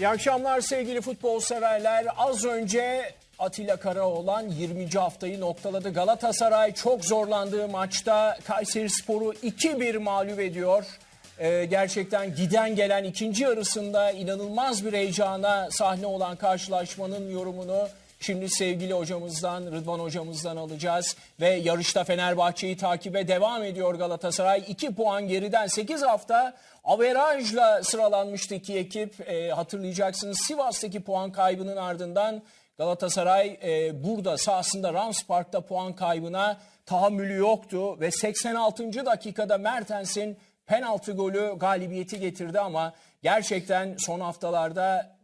İyi akşamlar sevgili futbol severler. Az önce Atilla Karaoğlan 20. haftayı noktaladı. Galatasaray çok zorlandığı maçta Kayseri Spor'u 2-1 mağlup ediyor. Ee, gerçekten giden gelen ikinci yarısında inanılmaz bir heyecana sahne olan karşılaşmanın yorumunu şimdi sevgili hocamızdan, Rıdvan hocamızdan alacağız. Ve yarışta Fenerbahçe'yi takibe devam ediyor Galatasaray. 2 puan geriden 8 hafta averajla sıralanmıştı iki ekip. Ee, hatırlayacaksınız Sivas'taki puan kaybının ardından Galatasaray e, burada sahasında Rams Park'ta puan kaybına tahammülü yoktu. Ve 86. dakikada Mertens'in penaltı golü galibiyeti getirdi ama gerçekten son haftalarda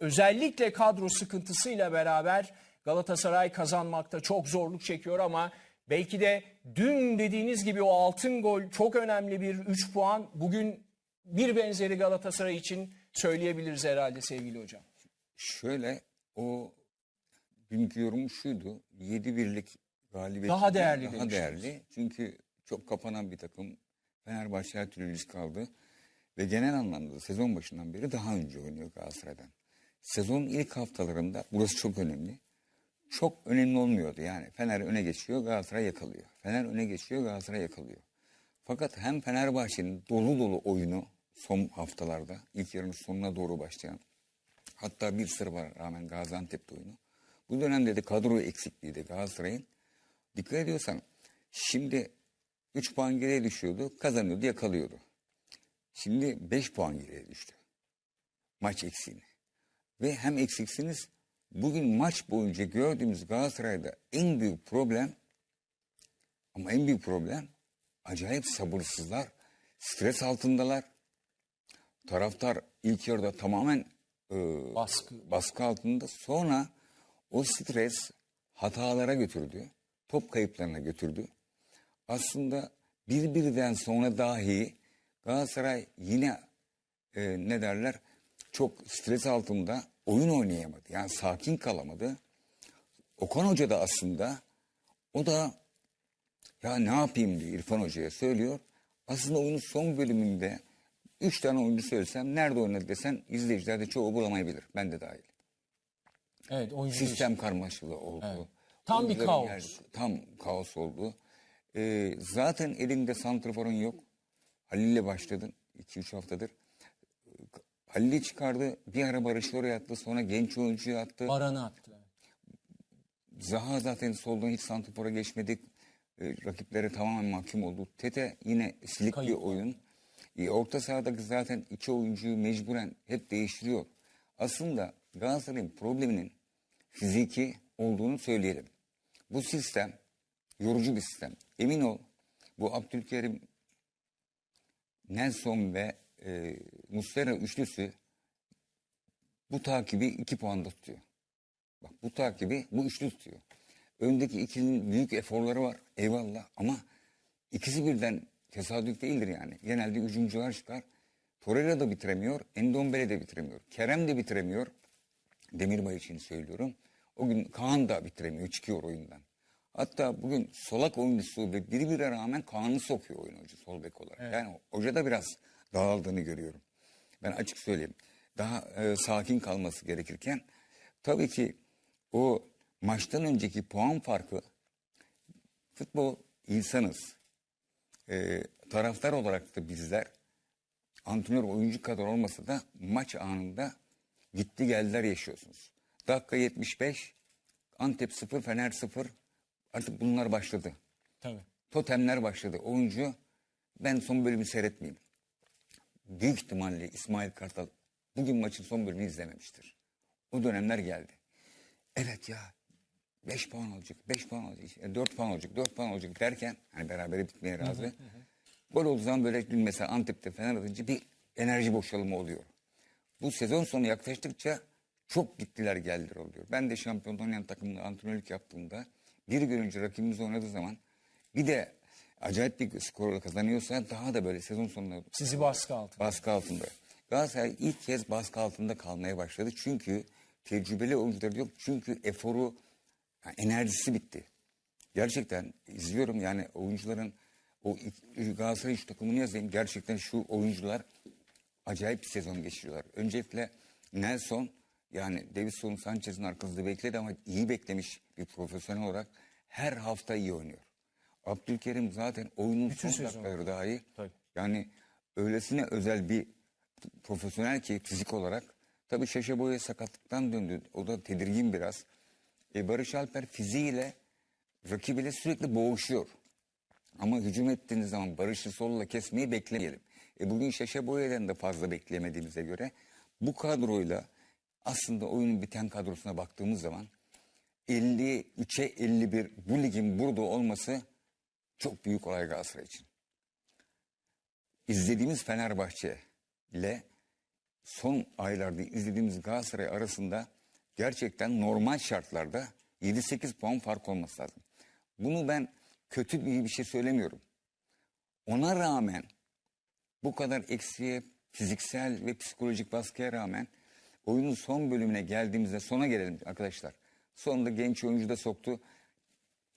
özellikle kadro sıkıntısıyla beraber Galatasaray kazanmakta çok zorluk çekiyor ama belki de dün dediğiniz gibi o altın gol çok önemli bir 3 puan. Bugün bir benzeri Galatasaray için söyleyebiliriz herhalde sevgili hocam. Şöyle o dünkü yorum şuydu. 7 birlik galibiyet Daha değerli Daha demiştiniz. değerli. Çünkü çok kapanan bir takım. Fenerbahçe her türlü risk aldı. Ve genel anlamda da sezon başından beri daha önce oynuyor Galatasaray'dan. Sezonun ilk haftalarında burası çok önemli. Çok önemli olmuyordu yani. Fener öne geçiyor, Galatasaray yakalıyor. Fener öne geçiyor, Galatasaray yakalıyor. Fakat hem Fenerbahçe'nin dolu dolu oyunu son haftalarda, ilk yarının sonuna doğru başlayan, hatta bir sıra rağmen Gaziantep'te oyunu. Bu dönemde de kadro eksikliği de Galatasaray'ın. Dikkat ediyorsan şimdi 3 puan geriye düşüyordu, kazanıyordu, yakalıyordu. Şimdi 5 puan geriye düştü. Maç eksiğini. Ve hem eksiksiniz bugün maç boyunca gördüğümüz Galatasaray'da en büyük problem ama en büyük problem acayip sabırsızlar, stres altındalar. Taraftar ilk yarıda tamamen e, Baskı. baskı altında. Sonra o stres hatalara götürdü. Top kayıplarına götürdü. Aslında birbirinden sonra dahi Galatasaray yine e, ne derler çok stres altında oyun oynayamadı. Yani sakin kalamadı. Okan Hoca da aslında o da ya ne yapayım diye İrfan Hoca'ya söylüyor. Aslında oyunun son bölümünde üç tane oyuncu söylesem nerede oynadı desen izleyiciler de çoğu bulamayabilir. Ben de dahil. Evet oyuncu Sistem karmaşıklığı oldu. Tam bir Oyuncuların kaos. yer- tam kaos oldu. Ee, zaten elinde santraforun yok. Halil'le başladın 2-3 haftadır. Halil'i çıkardı. Bir ara Barış oraya attı. Sonra genç oyuncuyu attı. Baran'ı attı. Zaha zaten soldan hiç santrafora geçmedik. Ee, rakiplere tamamen mahkum oldu. Tete yine silik bir Kayıp. oyun. Ee, orta sahadaki zaten iki oyuncuyu mecburen hep değiştiriyor. Aslında Galatasaray'ın probleminin fiziki olduğunu söyleyelim. Bu sistem yorucu bir sistem. Emin ol bu Abdülkerim, Nelson ve e, Muslera üçlüsü bu takibi iki puanda tutuyor. Bak bu takibi bu üçlü tutuyor. Öndeki ikilinin büyük eforları var eyvallah ama ikisi birden tesadüf değildir yani. Genelde hücumcular çıkar. Torreira da bitiremiyor, Endombele de bitiremiyor. Kerem de bitiremiyor. Demirbay için söylüyorum. O gün Kaan da bitiremiyor, çıkıyor oyundan. Hatta bugün solak oyuncusu ve birbirine rağmen Kaan'ı sokuyor oyun hoca sol bek olarak. Yani hoca da biraz dağıldığını görüyorum. Ben açık söyleyeyim. Daha e, sakin kalması gerekirken tabii ki o maçtan önceki puan farkı futbol insanız. E, taraftar olarak da bizler antrenör oyuncu kadar olmasa da maç anında gitti geldiler yaşıyorsunuz. Dakika 75 Antep 0 Fener 0 artık bunlar başladı. Tabii. Totemler başladı. Oyuncu ben son bölümü seyretmeyeyim. Büyük ihtimalle İsmail Kartal bugün maçın son bölümünü izlememiştir. O dönemler geldi. Evet ya 5 puan alacak, 5 puan alacak, 4 puan olacak, 4 puan olacak derken hani berabere bitmeye razı. Gol olduğu zaman böyle dün mesela Antep'te Fener atınca bir enerji boşalımı oluyor. Bu sezon sonu yaklaştıkça çok gittiler geldiler oluyor. Ben de şampiyonluğu oynayan takımda antrenörlük yaptığımda bir gün önce rakibimiz oynadığı zaman bir de acayip bir skorla kazanıyorsa daha da böyle sezon sonunda Sizi baskı altında. baskı altında. Galatasaray ilk kez baskı altında kalmaya başladı. Çünkü tecrübeli oyuncular yok. Çünkü eforu, yani enerjisi bitti. Gerçekten izliyorum yani oyuncuların o Galatasaray şu takımını yazayım. Gerçekten şu oyuncular acayip bir sezon geçiriyorlar. Öncelikle Nelson yani Davidson Sanchez'in arkasında bekledi ama iyi beklemiş bir profesyonel olarak her hafta iyi oynuyor. Abdülkerim zaten oyunun son sezon. dakikaları dahi Tabii. yani öylesine özel bir profesyonel ki fizik olarak. Tabii Şaşa Boya sakatlıktan döndü. O da tedirgin biraz. E, Barış Alper fiziğiyle rakibiyle sürekli boğuşuyor. Ama hücum ettiğiniz zaman Barış'ı solla kesmeyi beklemeyelim. E bugün Şaşa Boya'dan da fazla bekleyemediğimize göre bu kadroyla aslında oyunun biten kadrosuna baktığımız zaman 53'e 51 bu ligin burada olması çok büyük olay Galatasaray için. İzlediğimiz Fenerbahçe ile son aylarda izlediğimiz Galatasaray arasında gerçekten normal şartlarda 7-8 puan fark olması lazım. Bunu ben kötü bir bir şey söylemiyorum. Ona rağmen bu kadar eksiğe fiziksel ve psikolojik baskıya rağmen oyunun son bölümüne geldiğimizde sona gelelim arkadaşlar. Sonunda genç oyuncu da soktu.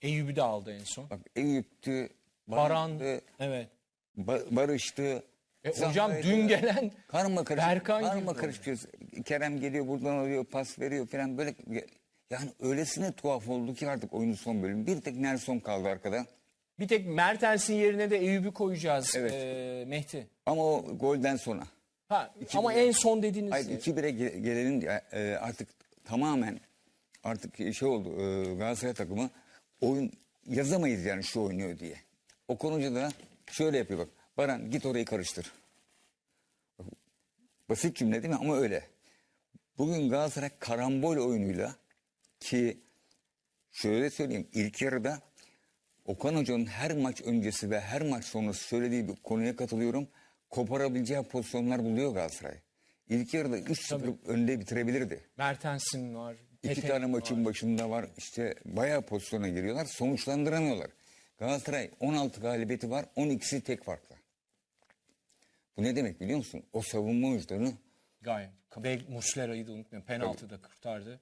Eyüp'ü de aldı en son. Bak Eyüp'tü, Baran. Baran'dı, Evet. Ba- Barış'tı. E, hocam Zaha'ydı. dün gelen Karma karışık. Berkan karma girdi karışık. Kerem geliyor buradan alıyor pas veriyor falan böyle. Yani öylesine tuhaf oldu ki artık oyunun son bölümü. Bir tek Nelson kaldı arkada. bir tek Mertens'in yerine de Eyüp'ü koyacağız Evet. e, Mehdi. Ama o golden sonra. Ha, ama en son dediniz. Hayır 2-1'e ge- diye, e, artık tamamen artık şey oldu e, Galatasaray takımı oyun yazamayız yani şu oynuyor diye. O konuca da şöyle yapıyor bak. Baran git orayı karıştır. Bak, Basit cümle değil mi ama öyle. Bugün Galatasaray karambol oyunuyla ki şöyle söyleyeyim ilk yarıda Okan Hoca'nın her maç öncesi ve her maç sonrası söylediği bir konuya katılıyorum. Koparabileceği pozisyonlar buluyor Galatasaray. İlk yarıda 3-0 önde bitirebilirdi. Mertens'in var. İki Pepe tane var. maçın başında var. İşte bayağı pozisyona giriyorlar. Sonuçlandıramıyorlar. Galatasaray 16 galibiyeti var. 12'si tek farkla. Bu ne demek biliyor musun? O savunma oyuncularını Gayet. Ve Muslera'yı da unutmayın. Penaltıda kurtardı.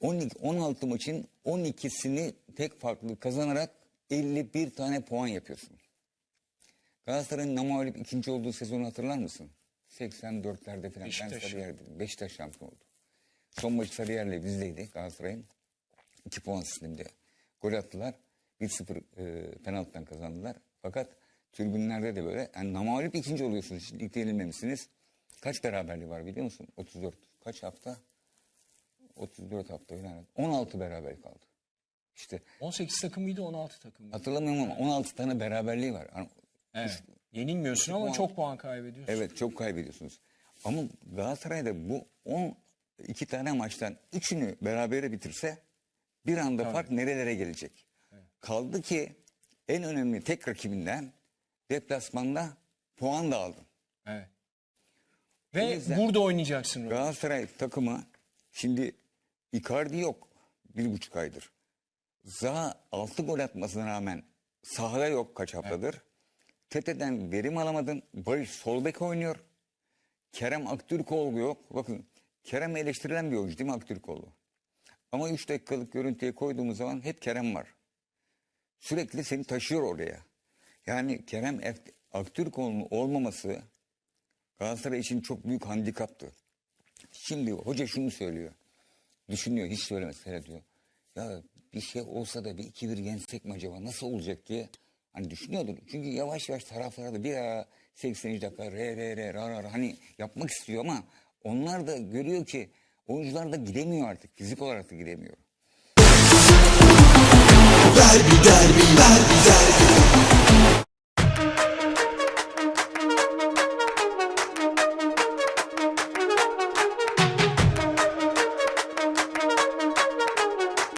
12, 16 maçın 12'sini tek farklı kazanarak 51 tane puan yapıyorsun. Galatasaray'ın namalip ikinci olduğu sezonu hatırlar mısın? 84'lerde falan. Beşiktaş. Ben Sarıyer dedim. Beşiktaş şampiyon oldu. Son maçı Sarıyer'le bizdeydi Galatasaray'ın. 2 puan sisteminde gol attılar. 1-0 e, penaltıdan kazandılar. Fakat tribünlerde de böyle yani namalip ikinci oluyorsunuz. Hiç ligde yenilmemişsiniz. Kaç beraberliği var biliyor musun? 34. Kaç hafta? 34 hafta yani 16 beraber kaldı. İşte 18 takım mıydı 16 takım mıydı? hatırlamıyorum ama 16 tane beraberliği var. Yani Evet. Yenilmiyorsun ama puan. çok puan kaybediyorsun. Evet çok kaybediyorsunuz. Ama Galatasaray'da bu 12 tane maçtan 3'ünü berabere bitirse bir anda fark nerelere gelecek? Kaldı ki en önemli tek rakibinden deplasmanda puan da aldın. Evet. Ve yüzden- burada oynayacaksın. Galatasaray takımı şimdi Icardi yok bir buçuk aydır. Zaha altı gol atmasına rağmen sahada yok kaç haftadır. Tete'den verim alamadın. Barış sol bek oynuyor. Kerem Aktürkoğlu yok. Bakın Kerem eleştirilen bir oyuncu değil mi Aktürkoğlu? Ama 3 dakikalık görüntüye koyduğumuz zaman hep Kerem var. Sürekli seni taşıyor oraya. Yani Kerem Aktürkoğlu'nun olmaması Galatasaray için çok büyük handikaptı. Şimdi hoca şunu söylüyor. Düşünüyor hiç söylemez hele diyor. Ya bir şey olsa da bir iki bir yensek mi acaba nasıl olacak diye. Hani düşünüyordur. Çünkü yavaş yavaş taraflara da bir ara 80. dakika re re re ra ra ra hani yapmak istiyor ama onlar da görüyor ki oyuncular da gidemiyor artık. Fizik olarak da gidemiyor. Derbi derbi derbi derbi